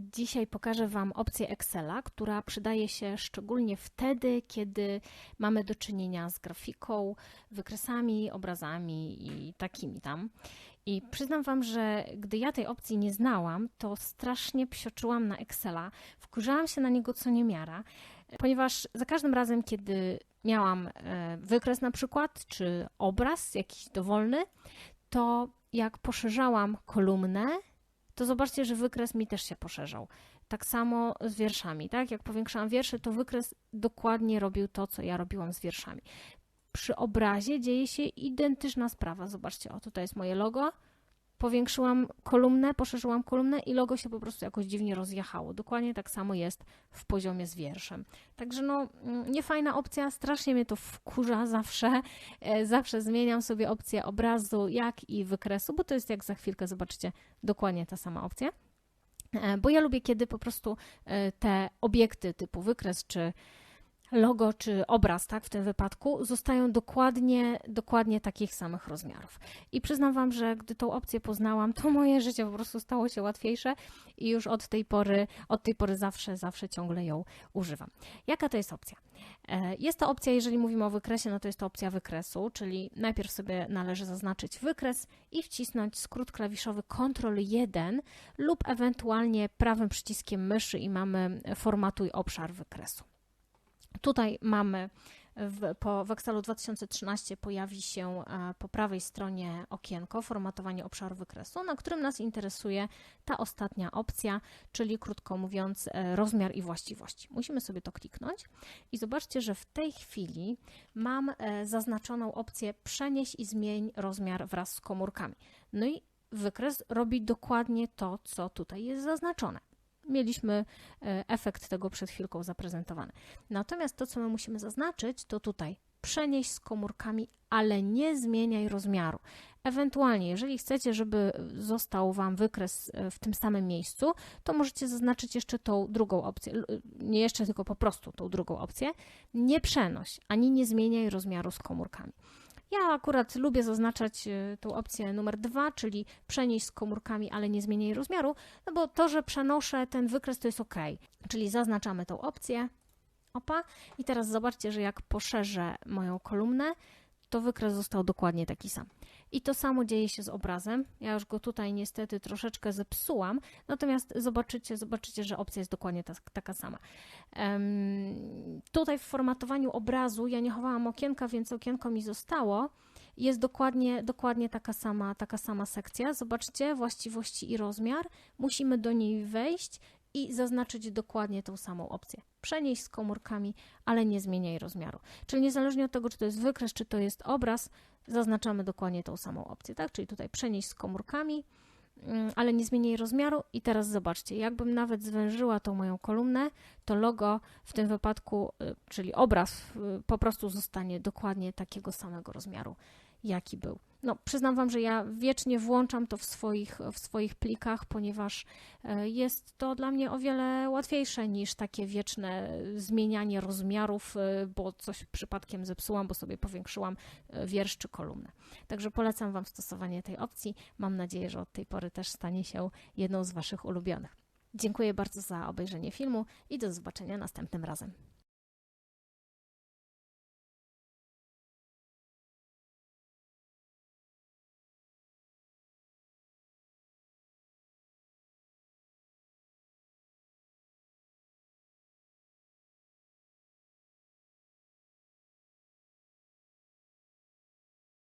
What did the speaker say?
Dzisiaj pokażę Wam opcję Excela, która przydaje się szczególnie wtedy, kiedy mamy do czynienia z grafiką, wykresami, obrazami i takimi tam. I przyznam Wam, że gdy ja tej opcji nie znałam, to strasznie psioczyłam na Excela, wkurzałam się na niego co niemiara, ponieważ za każdym razem, kiedy miałam e, wykres na przykład, czy obraz jakiś dowolny, to jak poszerzałam kolumnę, to zobaczcie, że wykres mi też się poszerzał. Tak samo z wierszami, tak? Jak powiększałam wiersze, to wykres dokładnie robił to, co ja robiłam z wierszami. Przy obrazie dzieje się identyczna sprawa. Zobaczcie, o tutaj jest moje logo. Powiększyłam kolumnę, poszerzyłam kolumnę i logo się po prostu jakoś dziwnie rozjechało. Dokładnie tak samo jest w poziomie z wierszem. Także no, mm, niefajna opcja, strasznie mnie to wkurza zawsze. E, zawsze zmieniam sobie opcję obrazu, jak i wykresu, bo to jest jak za chwilkę zobaczycie dokładnie ta sama opcja. E, bo ja lubię, kiedy po prostu e, te obiekty typu wykres czy logo czy obraz, tak, w tym wypadku, zostają dokładnie, dokładnie takich samych rozmiarów. I przyznam Wam, że gdy tą opcję poznałam, to moje życie po prostu stało się łatwiejsze i już od tej pory, od tej pory zawsze, zawsze ciągle ją używam. Jaka to jest opcja? E, jest to opcja, jeżeli mówimy o wykresie, no to jest to opcja wykresu, czyli najpierw sobie należy zaznaczyć wykres i wcisnąć skrót klawiszowy Ctrl 1 lub ewentualnie prawym przyciskiem myszy i mamy formatuj obszar wykresu. Tutaj mamy w, po, w Excelu 2013 pojawi się e, po prawej stronie okienko formatowanie obszaru wykresu, na którym nas interesuje ta ostatnia opcja, czyli krótko mówiąc e, rozmiar i właściwości. Musimy sobie to kliknąć i zobaczcie, że w tej chwili mam e, zaznaczoną opcję przenieść i zmień rozmiar wraz z komórkami. No i wykres robi dokładnie to, co tutaj jest zaznaczone mieliśmy e, efekt tego przed chwilką zaprezentowany. Natomiast to, co my musimy zaznaczyć, to tutaj przenieść z komórkami, ale nie zmieniaj rozmiaru. Ewentualnie, jeżeli chcecie, żeby został Wam wykres e, w tym samym miejscu, to możecie zaznaczyć jeszcze tą drugą opcję, nie jeszcze, tylko po prostu tą drugą opcję. Nie przenoś, ani nie zmieniaj rozmiaru z komórkami. Ja akurat lubię zaznaczać y, tą opcję numer dwa, czyli przenieść z komórkami, ale nie zmieniaj rozmiaru, no bo to, że przenoszę ten wykres, to jest ok. Czyli zaznaczamy tą opcję. Opa. I teraz zobaczcie, że jak poszerzę moją kolumnę, to wykres został dokładnie taki sam. I to samo dzieje się z obrazem. Ja już go tutaj niestety troszeczkę zepsułam, natomiast zobaczycie, zobaczycie że opcja jest dokładnie ta, taka sama. Um, tutaj w formatowaniu obrazu ja nie chowałam okienka, więc okienko mi zostało. Jest dokładnie, dokładnie taka, sama, taka sama sekcja. Zobaczcie, właściwości i rozmiar. Musimy do niej wejść i zaznaczyć dokładnie tą samą opcję. Przenieść z komórkami, ale nie zmieniaj rozmiaru. Czyli niezależnie od tego, czy to jest wykres, czy to jest obraz, zaznaczamy dokładnie tą samą opcję, tak? Czyli tutaj przenieść z komórkami, mm, ale nie zmieniaj rozmiaru i teraz zobaczcie, jakbym nawet zwężyła tą moją kolumnę, to logo w tym wypadku, y, czyli obraz y, po prostu zostanie dokładnie takiego samego rozmiaru, jaki był. No, przyznam Wam, że ja wiecznie włączam to w swoich, w swoich plikach, ponieważ e, jest to dla mnie o wiele łatwiejsze niż takie wieczne zmienianie rozmiarów, e, bo coś przypadkiem zepsułam, bo sobie powiększyłam e, wiersz czy kolumnę. Także polecam Wam stosowanie tej opcji. Mam nadzieję, że od tej pory też stanie się jedną z Waszych ulubionych. Dziękuję bardzo za obejrzenie filmu i do zobaczenia następnym razem.